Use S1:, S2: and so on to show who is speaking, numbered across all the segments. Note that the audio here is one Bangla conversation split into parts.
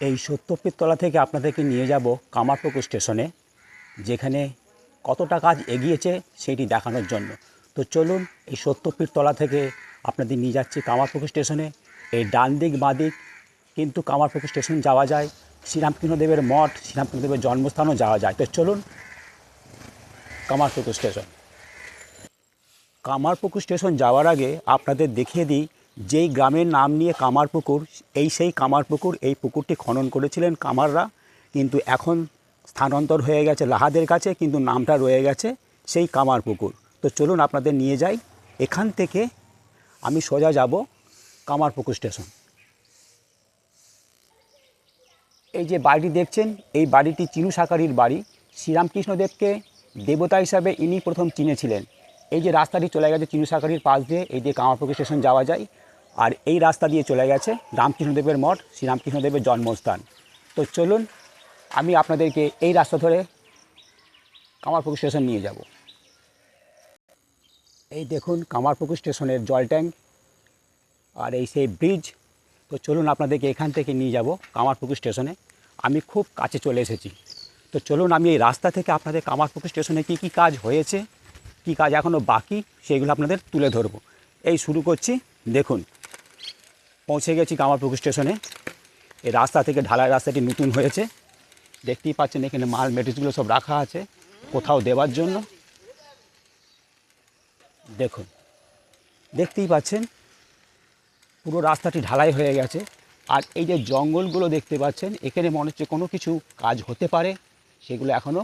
S1: এই সত্যপীর তলা থেকে আপনাদেরকে নিয়ে যাব কামারপুকুর স্টেশনে, যেখানে কতটা কাজ এগিয়েছে সেটি দেখানোর জন্য। তো চলুন এই সত্যপীর তলা থেকে আপনাদের নিয়ে যাচ্ছি কামারপুকুর স্টেশনে। এই ডান দিক, বাঁ দিক, কিন্তু কামারপুকুর স্টেশন যাওয়া যায়। শ্রীরামকৃষ্ণদেবের মঠ, শ্রীরামকৃষ্ণদেবের জন্মস্থানও যাওয়া যায়। তো চলুন কামারপুকুর স্টেশন। কামারপুকুর স্টেশন যাওয়ার আগে আপনাদের দেখিয়ে দিই যেই গ্রামের নাম নিয়ে কামারপুকুর এই সেই কামারপুকুর এই পুকুরটি খনন করেছিলেন কামাররা। কিন্তু এখন স্থানান্তর হয়ে গেছে লাহাদের কাছে, কিন্তু নামটা রয়ে গেছে সেই কামারপুকুর তো চলুন আপনাদের নিয়ে যাই। এখান থেকে আমি সোজা যাব কামারপুকুর স্টেশন। এই যে বাড়িটি দেখছেন, এই বাড়িটি চিনু সাকারির বাড়ি। শ্রীরামকৃষ্ণদেবকে দেবতা হিসাবে ইনি প্রথম চিনেছিলেন। এই যে রাস্তাটি চলে গেছে চিনু সাকারির পাশ দিয়ে, এই দিয়ে কামারপুকুর স্টেশন যাওয়া যায়। আর এই রাস্তা দিয়ে চলে গেছে রামকৃষ্ণদেবের মঠ শ্রীরামকৃষ্ণদেবের জন্মস্থান। তো চলুন, আমি আপনাদেরকে এই রাস্তা ধরে কামারপুকুর স্টেশন নিয়ে যাব। এই দেখুন কামারপুকুর স্টেশনের জল ট্যাঙ্ক আর এই সেই ব্রিজ। তো চলুন আপনাদেরকে এখান থেকে নিয়ে যাব কামারপুকুর স্টেশনে। আমি খুব কাছে চলে এসেছি। তো চলুন, আমি এই রাস্তা থেকে আপনাদের কামারপুকুর স্টেশনে কী কী কাজ হয়েছে, কী কাজ এখনও বাকি, সেগুলো আপনাদের তুলে ধরবো। এই শুরু করছি, দেখুন। পৌঁছে গেছি কামারপুকুর স্টেশনে। এই রাস্তা থেকে ঢালাই রাস্তাটি নতুন হয়েছে। দেখতেই পাচ্ছেন এখানে মাল মেটিরিয়ালগুলো সব রাখা আছে, কোথাও দেওয়ার জন্য। দেখুন, দেখতেই পাচ্ছেন, পুরো রাস্তাটি ঢালাই হয়ে গেছে। আর এই যে জঙ্গলগুলো দেখতে পাচ্ছেন, এখানে মনে হচ্ছে কোনো কিছু কাজ হতে পারে, সেগুলো এখনও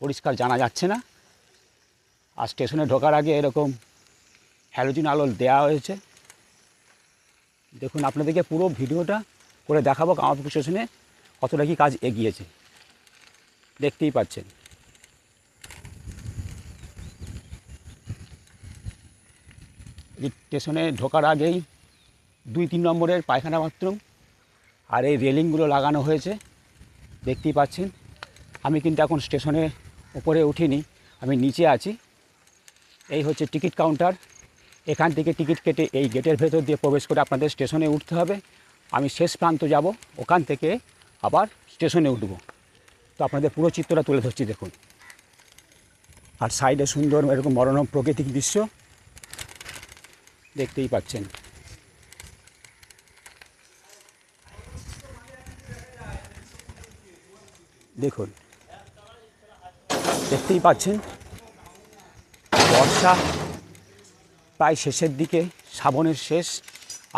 S1: পরিষ্কার জানা যাচ্ছে না। আর স্টেশনে ঢোকার আগে এরকম হ্যালোজিন আলো দেওয়া হয়েছে। দেখুন, আপনাদেরকে পুরো ভিডিওটা করে দেখাবো কামারপুকুর স্টেশনে কতটা কি কাজ এগিয়েছে। দেখতেই পাচ্ছেন। স্টেশনে ঢোকার আগেই দুই তিন নম্বরের পায়খানা বাথরুম আর এই রেলিংগুলো লাগানো হয়েছে। দেখতেই পাচ্ছেন। আমি কিন্তু এখন স্টেশনে উপরে উঠিনি, আমি নিচে আছি। এই হচ্ছে টিকিট কাউন্টার এখান থেকে টিকিট কেটে এই গেটের ভেতর দিয়ে প্রবেশ করে আপনাদের স্টেশনে উঠতে হবে। আমি শেষ প্রান্ত যাব, ওখান থেকে আবার স্টেশনে উঠব। তো আপনাদের পুরো চিত্রটা তুলে ধরছি, দেখুন। আর সাইডে সুন্দর এরকম মনোরম প্রাকৃতিক দৃশ্য দেখতেই পাচ্ছেন। দেখুন, দেখতেই পাচ্ছেন বর্ষা প্রায় শেষের দিকে, শ্রাবণের শেষ,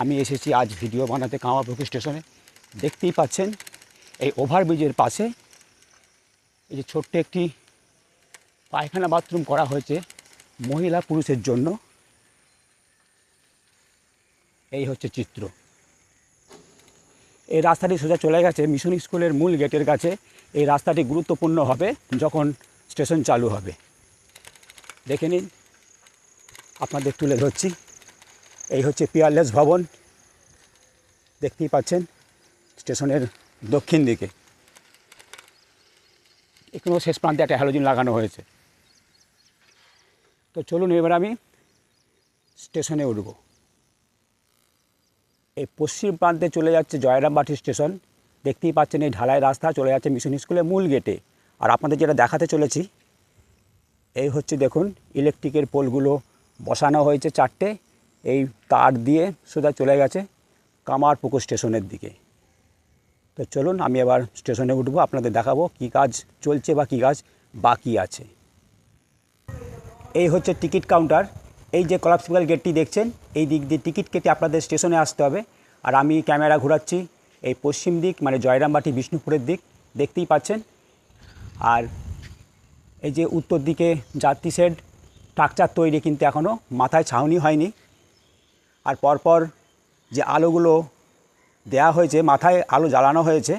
S1: আমি এসেছি আজ ভিডিও বানাতে কামারপুকুর স্টেশনে। দেখতেই পাচ্ছেন, এই ওভারব্রিজের পাশে এই যে ছোট্ট একটি পায়খানা বাথরুম করা হয়েছে মহিলা পুরুষের জন্য। এই হচ্ছে চিত্র। এই রাস্তাটি সোজা চলে গেছে মিশন স্কুলের মূল গেটের কাছে। এই রাস্তাটি গুরুত্বপূর্ণ হবে যখন স্টেশন চালু হবে। দেখে নিন আপনাদের তুলে ধরছি। এই হচ্ছে পিয়ারলেস ভবন। দেখতেই পাচ্ছেন, স্টেশনের দক্ষিণ দিকে। এখানেও শেষ প্রান্তে একটা হ্যালোজিন লাগানো হয়েছে। তো চলুন এবার আমি স্টেশনে উঠব। এই পশ্চিম প্রান্তে চলে যাচ্ছে জয়রামবাটি স্টেশন। দেখতেই পাচ্ছেন, এই ঢালাই রাস্তা চলে যাচ্ছে মিশন স্কুলের মূল গেটে আর আপনাদের যেটা দেখাতে চলেছি, এই হচ্ছে দেখুন ইলেকট্রিকের পোলগুলো বসানো হয়েছে চারটে। এই তার দিয়ে সোজা চলে গেছে কামারপুকুর স্টেশনের দিকে। তো চলুন আমি এবার স্টেশনে উঠবো, আপনাদের দেখাবো কি কাজ চলছে বা কী কাজ বাকি আছে। এই হচ্ছে টিকিট কাউন্টার। এই যে কলাপসিবল গেটটি দেখছেন, এই দিক দিয়ে টিকিট কেটে আপনাদের স্টেশনে আসতে হবে। আর আমি ক্যামেরা ঘোরাচ্ছি এই পশ্চিম দিক মানে জয়রামবাটি, বিষ্ণুপুরের দিক, দেখতেই পাচ্ছেন। আর এই যে উত্তর দিকে যাত্রী শেড স্ট্রাকচার তৈরি কিন্তু এখনও মাথায় ছাউনি হয়নি। আর পরপর যে আলোগুলো দেয়া হয়েছে, মাথায় আলো জ্বালানো হয়েছে,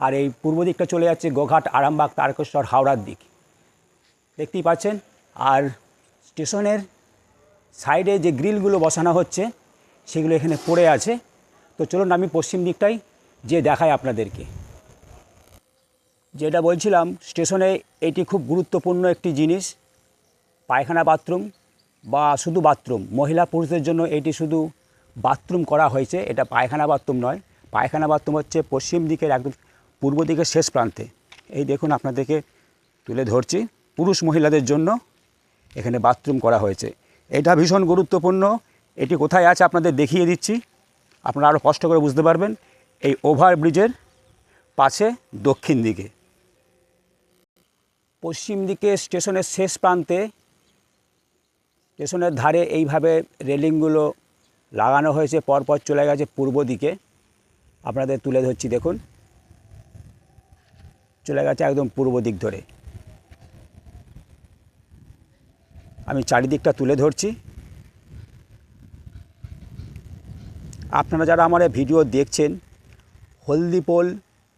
S1: আর এই পূর্ব দিকটা চলে যাচ্ছে গোঘাট, আরামবাগ, তারকেশ্বর, হাওড়ার দিক। দেখতেই পাচ্ছেন? আর স্টেশনের সাইডে যে গ্রিলগুলো বসানো হচ্ছে, সেগুলো এখানে পড়ে আছে। তো চলুন আমি পশ্চিম দিকটাই যে দেখাই আপনাদেরকে। যেটা বলছিলাম, স্টেশনে এটি খুব গুরুত্বপূর্ণ একটি জিনিস। পায়খানা বাথরুম বা শুধু বাথরুম। মহিলা পুরুষদের জন্য এটি শুধু বাথরুম করা হয়েছে, এটা পায়খানা বাথরুম নয়। পায়খানা বাথরুম হচ্ছে পশ্চিম দিকের একদম পূর্ব দিকের শেষ প্রান্তে। এই দেখুন আপনাদেরকে তুলে ধরছি। পুরুষ মহিলাদের জন্য এখানে বাথরুম করা হয়েছে। এটা ভীষণ গুরুত্বপূর্ণ। এটি কোথায় আছে আপনাদের দেখিয়ে দিচ্ছি। আপনারা আরও কষ্ট করে বুঝতে পারবেন। এই ওভারব্রিজের পাশে দক্ষিণ দিকে। পশ্চিম দিকে স্টেশনের শেষ প্রান্তে স্টেশনের ধারে এইভাবে রেলিংগুলো লাগানো হয়েছে, পরপর চলে গেছে পূর্ব দিকে। আপনাদের তুলে ধরছি, দেখুন। চলে গেছে একদম পূর্ব দিক ধরে। আমি চারিদিকটা তুলে ধরছি। আপনারা যারা আমার ভিডিও দেখছেন, হলদিপোল,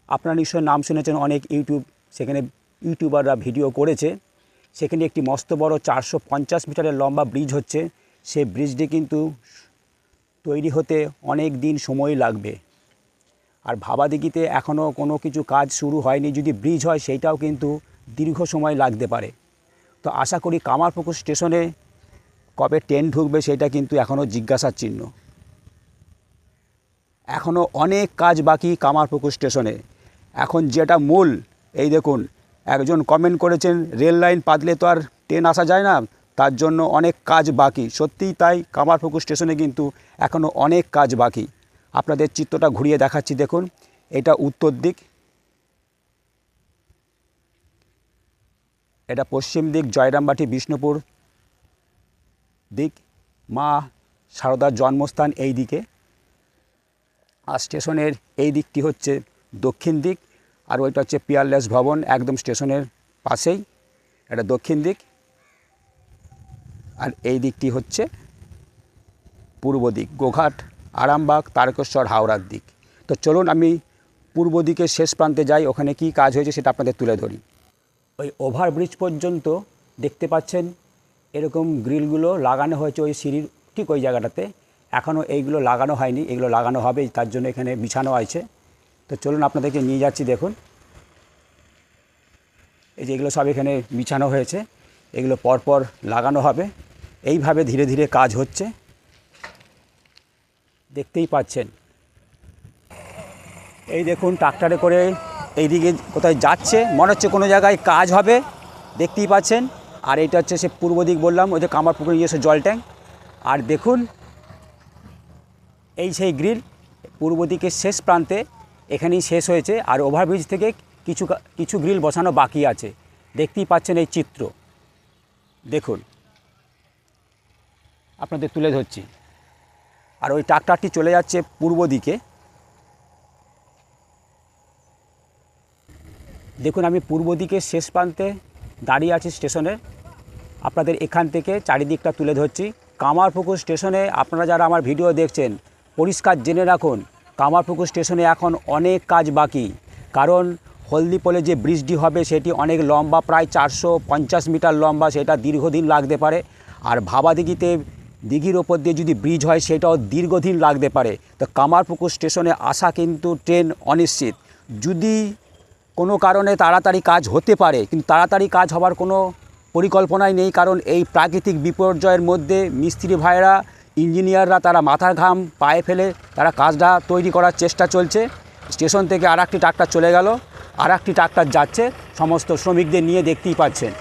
S1: আপনারা নিশ্চয়ই নাম শুনেছেন, অনেক ইউটিউব, সেখানে ইউটিউবাররা ভিডিও করেছে। সেখানে একটি মস্ত বড় চারশো পঞ্চাশ মিটারের লম্বা ব্রিজ হচ্ছে। সেই ব্রিজটি কিন্তু তৈরি হতে অনেক দিন সময় লাগবে। আর ভাবাদিঘিতে এখনও কোনো কিছু কাজ শুরু হয়নি। যদি ব্রিজ হয় সেইটাও কিন্তু দীর্ঘ সময় লাগতে পারে। তো আশা করি কামারপুকুর স্টেশনে কবে ট্রেন ঢুকবে, সেটা কিন্তু এখনও জিজ্ঞাসার চিহ্ন। এখনও অনেক কাজ বাকি কামারপুকুর স্টেশনে। এখন যেটা মূল, এই দেখুন একজন কমেন্ট করেছেন, রেল লাইন পাতলে তো আর ট্রেন আসা যায় না, তার জন্য অনেক কাজ বাকি। সত্যিই তাই, কামারপুকুর স্টেশনে কিন্তু এখনও অনেক কাজ বাকি। আপনাদের চিত্রটা ঘুরিয়ে দেখাচ্ছি, দেখুন। এটা উত্তর দিক। এটা পশ্চিম দিক, জয়রামবাটি, বিষ্ণুপুর দিক। মা সারদার জন্মস্থান এই দিকে। আর স্টেশনের এই দিকটি হচ্ছে দক্ষিণ দিক। আর ওইটা হচ্ছে পিয়ারলেস ভবন, একদম স্টেশনের পাশেই, এটা দক্ষিণ দিক। আর এই দিকটি হচ্ছে পূর্ব দিক, গোঘাট, আরামবাগ, তারকেশ্বর, হাওড়ার দিক। তো চলুন আমি পূর্ব দিকের শেষ প্রান্তে যাই, ওখানে কি কাজ হয়েছে সেটা আপনাদের তুলে ধরি। ওই ওভারব্রিজ পর্যন্ত দেখতে পাচ্ছেন, এরকম গ্রিলগুলো লাগানো হয়েছে ওই সিঁড়ির ঠিক ওই জায়গাটাতে। এখনও এইগুলো লাগানো হয়নি, এগুলো লাগানো হবে, তার জন্য এখানে বিছানো আছে। তো চলুন আপনাদেরকে নিয়ে যাচ্ছি, দেখুন। এই যে এগুলো সব এখানে বিছানো হয়েছে, এগুলো পরপর লাগানো হবে। এইভাবে ধীরে ধীরে কাজ হচ্ছে। দেখতেই পাচ্ছেন। এই দেখুন, ট্রাক্টরে করে এইদিকে কোথায় যাচ্ছে, মনে হচ্ছে কোনো জায়গায় কাজ হবে। দেখতেই পাচ্ছেন। আর এইটা হচ্ছে সে পূর্ব দিক বললাম, ওই যে কামারপুকুরে নিজস্ব জল ট্যাঙ্ক। আর দেখুন, এই সেই গ্রিল পূর্ব দিকের শেষ প্রান্তে এখানেই শেষ হয়েছে। আর ওভারব্রিজ থেকে কিছু কিছু গ্রিল বসানো বাকি আছে। দেখতেই পাচ্ছেন এই চিত্র। দেখুন। আপনাদের তুলে ধরছি। আর ওই ট্রাক্টরটি চলে যাচ্ছে পূর্ব দিকে। দেখুন, আমি পূর্ব দিকের শেষ প্রান্তে দাঁড়িয়ে আছি স্টেশনে। আপনাদের এখান থেকে চারিদিকটা তুলে ধরছি। কামারপুকুর স্টেশনে আপনারা যারা আমার ভিডিও দেখছেন, পরিষ্কার জেনে রাখুন কামারপুকুর স্টেশনে এখন অনেক কাজ বাকি। কারণ হলদিপোলে যে ব্রিজটি হবে, সেটি অনেক লম্বা, প্রায় চারশো পঞ্চাশ মিটার লম্বা, সেটা দীর্ঘদিন লাগতে পারে। আর ভাবাদিঘিতে দিঘির ওপর দিয়ে যদি ব্রিজ হয়, সেটাও দীর্ঘদিন লাগতে পারে। তো কামারপুকুর স্টেশনে আসা কিন্তু ট্রেন অনিশ্চিত। যদি কোনো কারণে তাড়াতাড়ি কাজ হতে পারে, কিন্তু তাড়াতাড়ি কাজ হওয়ার কোনো পরিকল্পনাই নেই, কারণ এই প্রাকৃতিক বিপর্যয়ের মধ্যে মিস্ত্রি ভাইরা ইঞ্জিনিয়াররা তারা মাথার ঘাম, পায়ে ফেলে তারা কাজটা তৈরি করার চেষ্টা চলছে। স্টেশন থেকে আর একটি ট্রাক্টর চলে গেল। আর একটি ট্রাক্টর যাচ্ছে, সমস্ত শ্রমিকদের নিয়ে দেখতেই পাচ্ছেন।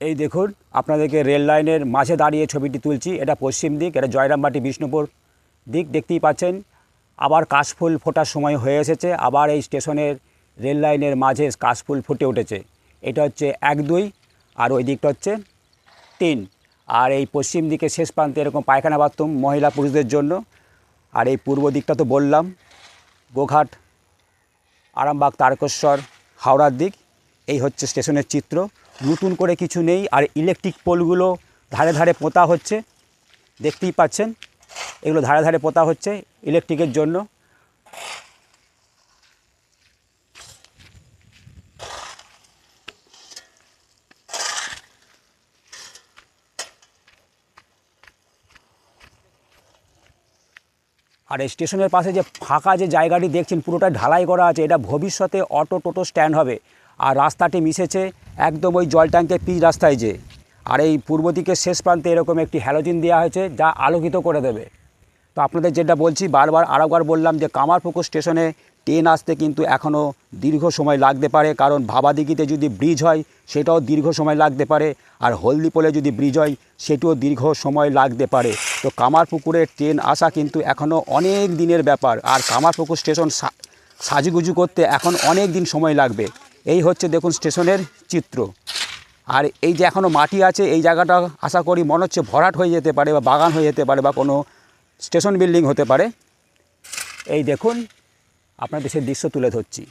S1: এই দেখুন, আপনাদেরকে রেল লাইনের মাঝে দাঁড়িয়ে ছবিটি তুলছি। এটা পশ্চিম দিক, এটা জয়রামবাটি বিষ্ণুপুর দিক, দেখতেই পাচ্ছেন। আবার কাশফুল ফোটার সময় হয়ে এসেছে। আবার এই স্টেশনের রেল লাইনের মাঝে কাশফুল ফুটে উঠেছে। এটা হচ্ছে এক দুই। আর ওই দিকটা হচ্ছে তিন। আর এই পশ্চিম দিকে শেষ প্রান্তে এরকম পায়খানা বাথরুম মহিলা পুরুষদের জন্য। আর এই পূর্ব দিকটা তো বললাম, গোঘাট, আরামবাগ, তারকেশ্বর, হাওড়ার দিক, এই হচ্ছে স্টেশনের চিত্র। নতুন করে কিছু নেই, আর ইলেকট্রিক পোলগুলো ধারে ধারে পোতা হচ্ছে। দেখতেই পাচ্ছেন, এগুলো ধারে ধারে পোতা হচ্ছে ইলেকট্রিকের জন্য। আর এই স্টেশনের পাশে যে ফাঁকা যে জায়গাটি দেখছেন পুরোটা ঢালাই করা আছে। এটা ভবিষ্যতে অটো, টোটো স্ট্যান্ড হবে। আর রাস্তাটি মিশেছে একদম ওই জল ট্যাঙ্কের পিচ রাস্তায় যে আর এই পূর্ব দিকের শেষ প্রান্তে এরকম একটি হ্যালোজিন দেওয়া হয়েছে, যা আলোকিত করে দেবে। তো আপনাদের যেটা বলছি, বারবার আরেকবার বললাম যে কামারপুকুর স্টেশনে ট্রেন আসতে কিন্তু এখনও দীর্ঘ সময় লাগতে পারে, কারণ ভাবাদিঘিতে যদি ব্রিজ হয় সেটাও দীর্ঘ সময় লাগতে পারে, আর হলদিপোলে যদি ব্রিজ হয় সেটিও দীর্ঘ সময় লাগতে পারে। তো কামারপুকুরে ট্রেন আসা কিন্তু এখনও অনেক দিনের ব্যাপার, আর কামারপুকুর স্টেশন সাজুগুজু করতে এখন অনেক দিন সময় লাগবে। এই হচ্ছে দেখুন স্টেশনের চিত্র। আর এই যে এখনও মাটি আছে, এই জায়গাটা আশা করি মনে হচ্ছে ভরাট হয়ে যেতে পারে বা বাগান হয়ে যেতে পারে বা কোনো স্টেশন বিল্ডিং হতে পারে। এই দেখুন, আপনাদের সেই দৃশ্য তুলে ধরছি।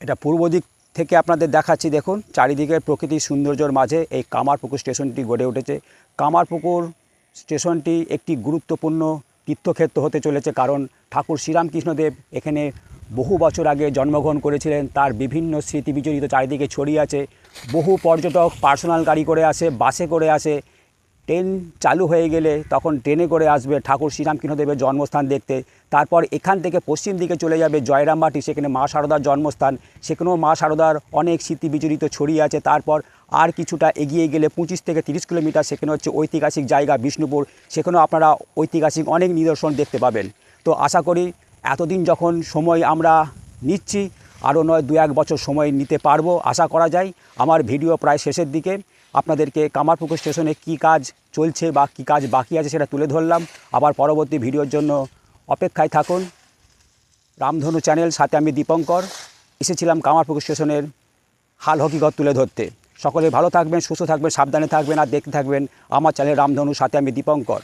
S1: এটা পূর্ব দিক থেকে আপনাদের দেখাচ্ছি, দেখুন, চারিদিকের প্রকৃতির সৌন্দর্যর মাঝে এই কামারপুকুর স্টেশনটি গড়ে উঠেছে। কামারপুকুর স্টেশনটি একটি গুরুত্বপূর্ণ তীর্থক্ষেত্র হতে চলেছে কারণ ঠাকুর শ্রীরামকৃষ্ণদেব এখানে বহু বছর আগে জন্মগ্রহণ করেছিলেন। তার বিভিন্ন স্মৃতি বিজড়িত চারিদিকে ছড়িয়ে আছে। বহু পর্যটক পার্সোনাল গাড়ি করে আসে, বাসে করে আসে। ট্রেন চালু হয়ে গেলে তখন ট্রেনে করে আসবে ঠাকুর শ্রীরামকৃষ্ণদেবের জন্মস্থান দেখতে। তারপর এখান থেকে পশ্চিম দিকে চলে যাবে জয়রামবাটি, সেখানে মা শারদার জন্মস্থান। সেখানেও মা শারদার অনেক স্মৃতি বিজড়িত ছড়িয়ে আছে। তারপর আর কিছুটা এগিয়ে গেলে পঁচিশ থেকে তিরিশ কিলোমিটার, সেখানে হচ্ছে ঐতিহাসিক জায়গা বিষ্ণুপুর। সেখানেও আপনারা ঐতিহাসিক অনেক নিদর্শন দেখতে পাবেন। তো আশা করি এতদিন যখন সময় আমরা নিচ্ছি, আরও নয় দু এক বছর সময় নিতে পারব, আশা করা যায়। আমার ভিডিও প্রায় শেষের দিকে। আপনাদেরকে কামারপুকুর স্টেশনে কি কাজ চলছে বা কি কাজ বাকি আছে সেটা তুলে ধরলাম। আবার পরবর্তী ভিডিওর জন্য অপেক্ষায় থাকুন। রামধনু চ্যানেল, সাথে আমি দীপঙ্কর। এসেছিলাম কামারপুকুর স্টেশনের হাল হকিগত তুলে ধরতে। সকলে ভালো থাকবেন, সুস্থ থাকবেন, সাবধানে থাকবেন, আর দেখতে থাকবেন আমার চ্যানেল রামধনু সাথে আমি দীপঙ্কর।